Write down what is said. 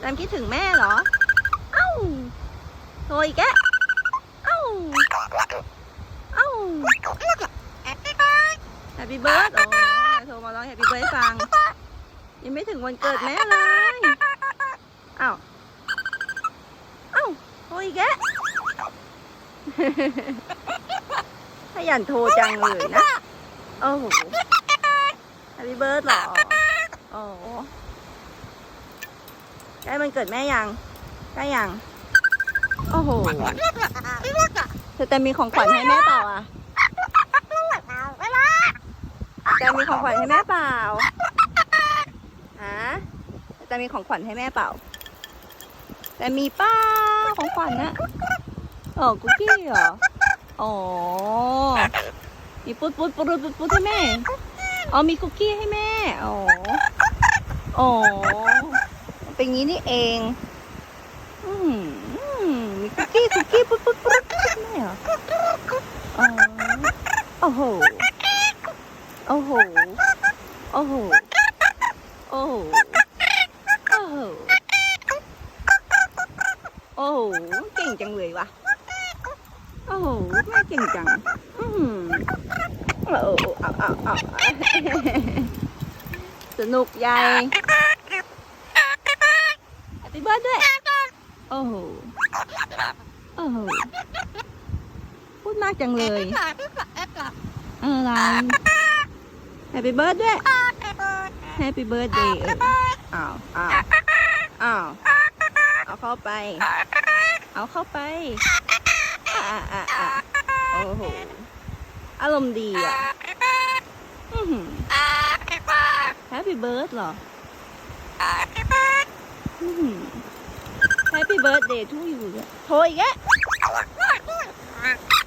แรมคิดถึงแม่เหรอ เอ้าโทรอีกแกเอ้า เอ้าแฮปปี้เบิร์ดโอ้ยโทรมาร้องแฮปปี้เบิร์ดให้ฟัง ยังไม่ถึงวันเกิดแม่เลย เอ้า เอ้าโทรอีกแกะขยันโทรจังเลยนะ โอ้โหแฮปปี้เบิร์ดเหรอ โอ้ ใกล้มันเกิดแม่ยังใกล้ยังโอ้โหเธอแต่มีของขวัญให้แม่เปล่าอะแต่มีของขวัญให้แม่เปล่าฮะแต่มีของขวัญให้แม่เปล่า แต่มีป้าของขวัญนะอ๋อคุกกี้เหรออ๋อมีปุ๊ดปุ๊ดปุ๊ดปุ๊ดปุ๊ดให้แม่ อ๋อมีคุกกี้ให้แม่ อ๋อ อ๋อ เป็นงี้นี่เองอืมอืมมีคุกกี้คุกกี้ปุ๊ดปุ๊ดปุ๊ดปุ๊ดแม่เหรออ๋อโอ้โห โอ้โห โอ้โห โอ้โห โอ้โห โอ้โห เก่งจังเลยวะโอ้โหแม่เก่งจัง อืมโอ้โหเอาเอาเอาสนุกใหญ่ ปปี้เบิร์ดด้วย โอ้โห โอ้โห พูดมากจังเลยอะไรแฮปปี้เบิร์ดด้วยแฮปปี้เบิร์ดเดย์อ้าวอ้าวอ้าวเอาเข้าไป เอาเข้าไปอ่าอ่าอ่าโอ้โห อารมณ์ดีอะแฮปปี้เบิร์ดเหรอ หือแฮปปี้